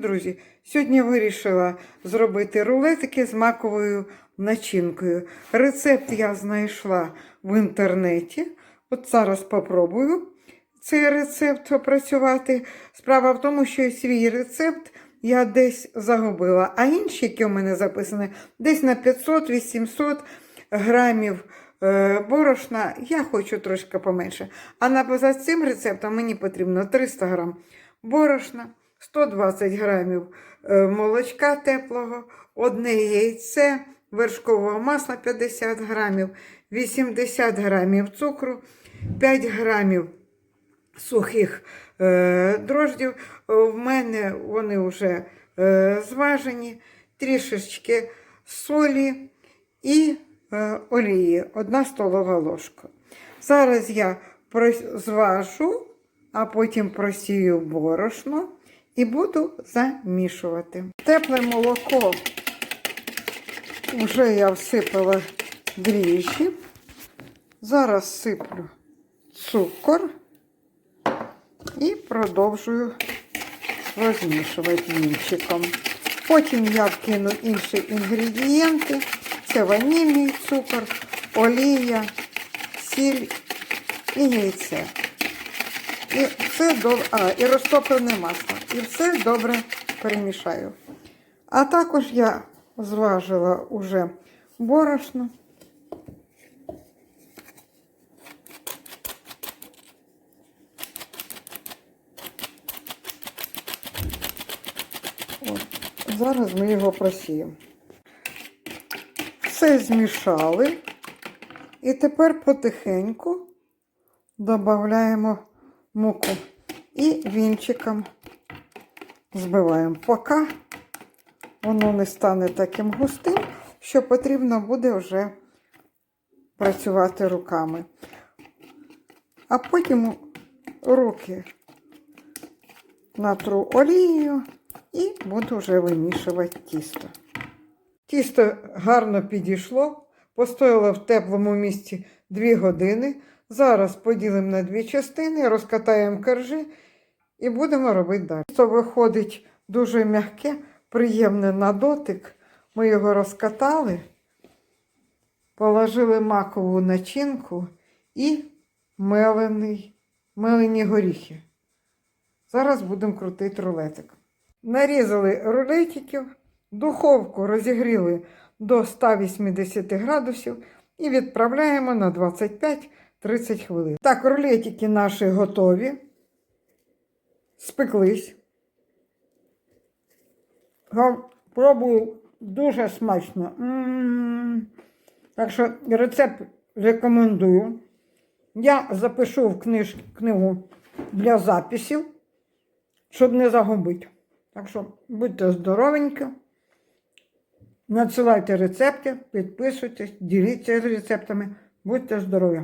Друзі, сьогодні вирішила зробити рулетики з маковою начинкою. Рецепт я знайшла в інтернеті. От зараз попробую цей рецепт опрацювати. Справа в тому, що свій рецепт я десь загубила, а інші, які у мене записані, десь на 500-800 грамів е, борошна. Я хочу трошки поменше. А на, за цим рецептом мені потрібно 300 грам борошна. 120 грамів е, молочка теплого, одне яйце, вершкового масла 50 грамів, 80 грамів цукру, 5 грамів сухих е, дрождів. В мене вони вже е, зважені, трішечки солі і олії, одна столова ложка. Зараз я зважу, а потім просію борошно і буду замішувати. Тепле молоко вже я всипала дріжджі. Зараз сиплю цукор і продовжую розмішувати вінчиком. Потім я вкину інші інгредієнти. Це ванільний цукор, олія, сіль і яйце. І все добре, а, і розтоплене масло. І все добре перемішаю. А також я зважила уже борошно. Зараз ми його просіємо. Все змішали. І тепер потихеньку додаємо муку і вінчиком збиваємо, поки воно не стане таким густим, що потрібно буде вже працювати руками. А потім руки натру олією і буду вже вимішувати тісто. Тісто гарно підійшло, постояло в теплому місці 2 години. Зараз поділимо на дві частини, розкатаємо коржі і будемо робити далі. Тісто виходить дуже м'яке, приємне на дотик. Ми його розкатали, положили макову начинку і мелений, мелені горіхи. Зараз будемо крутити рулетик. Нарізали рулетиків, духовку розігріли до 180 градусів і відправляємо на 25-30 хвилин. Так, рулетики наші готові. Спеклись. Пробую дуже смачно. Так що рецепт рекомендую. Я запишу в книж... книгу для записів, щоб не загубити. Так що будьте здоровенькі. Надсилайте рецепти, підписуйтесь, діліться рецептами. Будьте здорові!